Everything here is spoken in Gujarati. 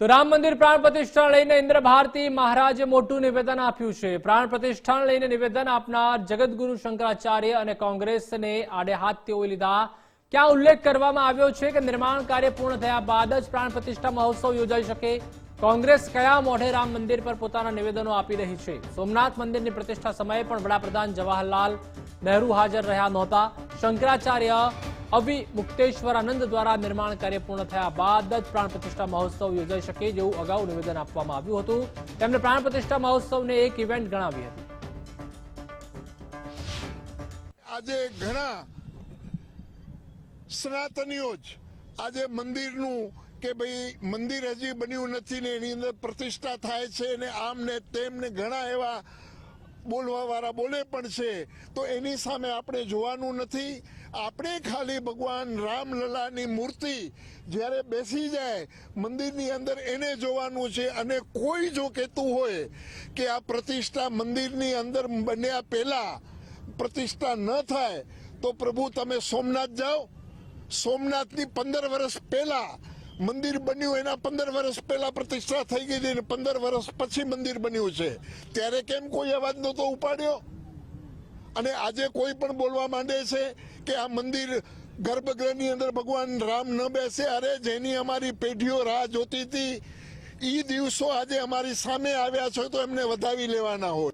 તો રામ મંદિર પ્રાણ પ્રતિષ્ઠા લઈને ઇન્દ્ર ભારતી મહારાજે મોટું નિવેદન આપ્યું છે. પ્રાણ પ્રતિષ્ઠાન લઈને નિવેદન આપનાર જગતગુરુ શંકરાચાર્ય અને કોંગ્રેસને આડે હાથ તેઓએ લીધા. ક્યાં ઉલ્લેખ કરવામાં આવ્યો છે કે નિર્માણ કાર્ય પૂર્ણ થયા બાદ જ પ્રાણ પ્રતિષ્ઠા મહોત્સવ યોજાઈ શકે. કોંગ્રેસ કયા મોઢે રામ મંદિર પર પોતાના નિવેદનો આપી રહી છે? સોમનાથ મંદિરની પ્રતિષ્ઠા સમયે પણ વડાપ્રધાન જવાહરલાલ નહેરુ હાજર રહ્યા નહોતા. શંકરાચાર્ય અવિ મુક્તેશ્વરાનંદ દ્વારા નિર્માણ કાર્ય પૂર્ણ થયા બાદ જ પ્રાણ પ્રતિષ્ઠા મહોત્સવ યોજાઈ શકે જેવું અગાઉ નિવેદન આપવામાં આવ્યું હતું. તેમણે પ્રાણ પ્રતિષ્ઠા મહોત્સવને એક ઇવેન્ટ ગણાવી હતી. આજે ઘણા સનાતનીઓ જ આજે મંદિરનું કે ભાઈ મંદિર હજી બન્યું નથી ને એની અંદર પ્રતિષ્ઠા થાય છે ને આમ ને તેમ ને ઘણા એવા બોલવા વાળા બોલે પણ છે, તો એની સામે આપણે જોવાનું નથી. આપણે ખાલી ભગવાન રામલલાની મૂર્તિ જ્યારે બેસી જાય, મંદિરની અંદર એને જોવાનું છે અને કોઈ જો કહેતું હોય કે આ પ્રતિષ્ઠા મંદિરની અંદર બન્યા પહેલા પ્રતિષ્ઠા ન થાય, તો પ્રભુ તમે સોમનાથ જાઓ. સોમનાથની પંદર વર્ષ પહેલા મંદિર બન્યું એના પંદર વર્ષ પહેલા પ્રતિષ્ઠા થઈ ગઈ હતી અને પંદર વર્ષ પછી મંદિર બન્યું છે. ત્યારે કેમ કોઈ અવાજ નહોતો ઉપાડ્યો? અને આજે કોઈ પણ બોલવા માંડે છે કે આ મંદિર ગર્ભગૃહની અંદર ભગવાન રામ ન બેસે, અરે જેની અમારી પેઢીઓ રાહ જોતી હતી એ દિવસો આજે અમારી સામે આવ્યા છે તો એમને વધાવી લેવાના હોય.